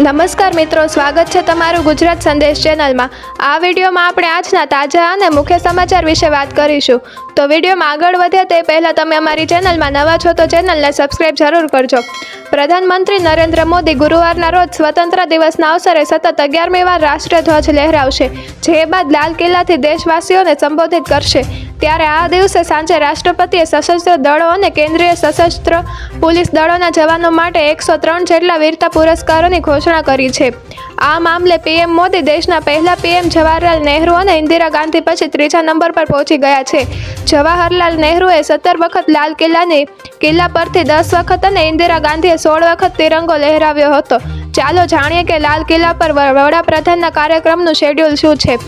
નમસ્કાર મિત્રો, સ્વાગત છે તમારું ગુજરાત સંદેશ ચેનલમાં. આ વિડીયોમાં આપણે આજના તાજા અને મુખ્ય સમાચાર વિશે વાત કરીશું. તો વિડીયોમાં આગળ વધે તે પહેલાં તમે અમારી ચેનલમાં નવા છો તો ચેનલને સબસ્ક્રાઇબ જરૂર કરજો. પ્રધાનમંત્રી નરેન્દ્ર મોદી ગુરુવારના રોજ સ્વતંત્ર દિવસના અવસરે સતત અગિયારમી વાર રાષ્ટ્રધ્વજ લહેરાવશે, જે બાદ લાલ કિલ્લાથી દેશવાસીઓને સંબોધિત કરશે. ત્યારે આ દિવસે સાંજે રાષ્ટ્રપતિએ સશસ્ત્ર દળો અને કેન્દ્રીય સશસ્ત્ર પોલીસ દળોના જવાનો માટે એકસો ત્રણ જેટલા વીરતા પુરસ્કારોની ઘોષણા કરી છે. આ મામલે પીએમ મોદી દેશના પહેલા પીએમ જવાહરલાલ નહેરુ અને ઇન્દિરા ગાંધી પછી ત્રીજા નંબર પર પહોંચી ગયા છે. જવાહરલાલ નહેરુએ સત્તર વખત લાલ કિલ્લાની કિલ્લા પરથી દસ વખત અને ઇન્દિરા ગાંધીએ સોળ વખત તિરંગો લહેરાવ્યો હતો. ચાલો જાણીએ કે લાલ કિલ્લા પર વડાપ્રધાનના કાર્યક્રમનું શેડ્યુલ શું છે?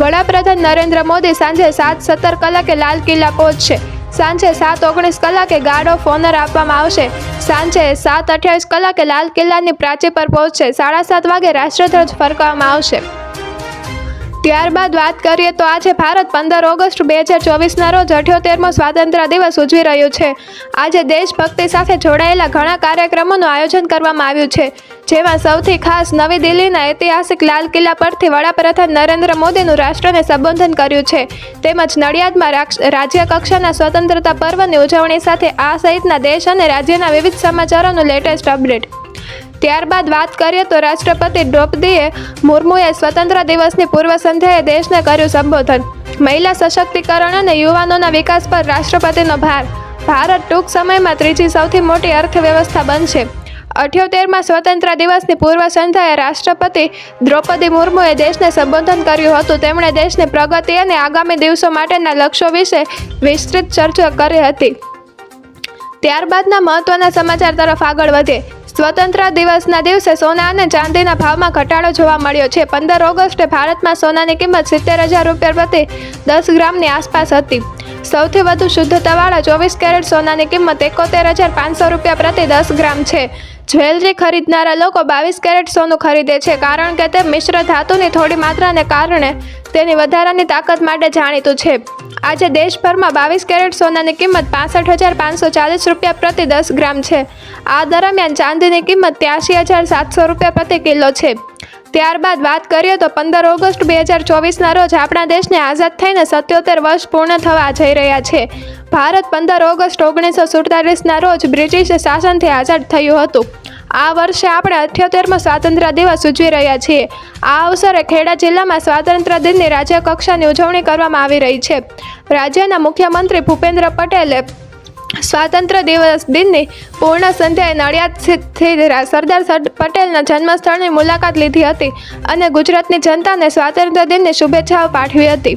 વડાપ્રધાન નરેન્દ્ર મોદી સાંજે સાત સત્તર કલાકે લાલ કિલ્લા પહોંચશે. સાંજે સાત ઓગણીસ કલાકે ગાર્ડ ઓફ ઓનર આપવામાં આવશે. સાંજે સાત અઠ્યાવીસ કલાકે લાલ કિલ્લાની પ્રાચી પર પહોંચશે. સાડા સાત વાગે રાષ્ટ્રધ્વજ ફરકાવવામાં આવશે. ત્યારબાદ વાત કરીએ તો આજે ભારત પંદર ઓગસ્ટ બે હજાર ચોવીસના રોજ અઠ્યોતેરમો સ્વાતંત્ર્ય દિવસ ઉજવી રહ્યું છે. આજે દેશભક્તિ સાથે જોડાયેલા ઘણા કાર્યક્રમોનું આયોજન કરવામાં આવ્યું છે. જેમાં સૌથી ખાસ નવી દિલ્હીના ઐતિહાસિક લાલ કિલ્લા પરથી વડાપ્રધાન નરેન્દ્ર મોદીનું રાષ્ટ્રને સંબોધન કર્યું છે. તેમજ નડિયાદમાં રાજ્ય કક્ષાના સ્વતંત્રતા પર્વની ઉજવણી સાથે આ સહિતના દેશ અને રાજ્યના વિવિધ સમાચારોનું લેટેસ્ટ અપડેટ. ત્યારબાદ વાત કરીએ તો રાષ્ટ્રપતિ દ્રૌપદીએ મુર્મુએ સ્વતંત્ર દિવસની પૂર્વ સંધ્યાએ દેશને કર્યું સંબોધન. મહિલા સશક્તિકરણ અને યુવાનોના વિકાસ પર રાષ્ટ્રપતિનો ભાર. ભારત ટૂંક સમયમાં ત્રીજી સૌથી મોટી અર્થવ્યવસ્થા બનશે. અઠ્યોતેરમાં સ્વતંત્ર દિવસની પૂર્વ સંધ્યાએ રાષ્ટ્રપતિ દ્રૌપદી મુર્મુએ દેશને સંબોધન કર્યું હતું. તેમણે દેશની પ્રગતિ અને આગામી દિવસો માટેના લક્ષ્યો વિશે વિસ્તૃત ચર્ચા કરી હતી. ત્યારબાદના મહત્વના સમાચાર તરફ આગળ વધે સ્વતંત્ર દિવસના દિવસે સોના અને ચાંદીના ભાવમાં ઘટાડો જોવા મળ્યો છે. પંદર ઓગસ્ટે ભારતમાં સોનાની કિંમત સિત્તેર હજાર રૂપિયા પ્રતિ દસ ગ્રામની આસપાસ હતી. સૌથી વધુ શુદ્ધતાવાળા ચોવીસ કેરેટ સોનાની કિંમત એકોતેર હજાર પાંચસો રૂપિયા પ્રતિ દસ ગ્રામ છે. જ્વેલરી ખરીદનારા લોકો બાવીસ કેરેટ સોનું ખરીદે છે, કારણ કે તે મિશ્ર ધાતુની થોડી માત્રાને કારણે તેની વધારાની તાકાત માટે જાણીતું છે. આજે દેશભરમાં બાવીસ કેરેટ સોનાની કિંમત પાસઠ હજાર પાંચસો ચાલીસ રૂપિયા પ્રતિ દસ ગ્રામ છે. આ દરમિયાન ચાંદીની કિંમત ત્યાસી હજાર સાતસો રૂપિયા પ્રતિ કિલો છે. ત્યારબાદ વાત કરીએ તો પંદર ઓગસ્ટ બે હજાર ચોવીસના રોજ આપણા દેશને આઝાદ થઈને સત્યોતેર વર્ષ પૂર્ણ થવા જઈ રહ્યા છે. ભારત પંદર ઓગસ્ટ ઓગણીસો સુડતાલીસના રોજ બ્રિટિશ શાસનથી આઝાદ થયું હતું. આ વર્ષે આપણે અઠ્યોતેરમો સ્વાતંત્ર્ય દિવસ ઉજવી રહ્યા છીએ. આ અવસરે ખેડા જિલ્લામાં સ્વાતંત્ર્ય દિનની રાજ્ય કક્ષાની ઉજવણી કરવામાં આવી રહી છે. રાજ્યના મુખ્યમંત્રી ભૂપેન્દ્ર પટેલે સ્વાતંત્ર્ય દિવસ દિનની પૂર્ણ સંધ્યાએ નડિયાદ સ્થિત સરદાર પટેલના જન્મસ્થળની મુલાકાત લીધી હતી અને ગુજરાતની જનતાને સ્વાતંત્ર્ય દિનની શુભેચ્છાઓ પાઠવી હતી.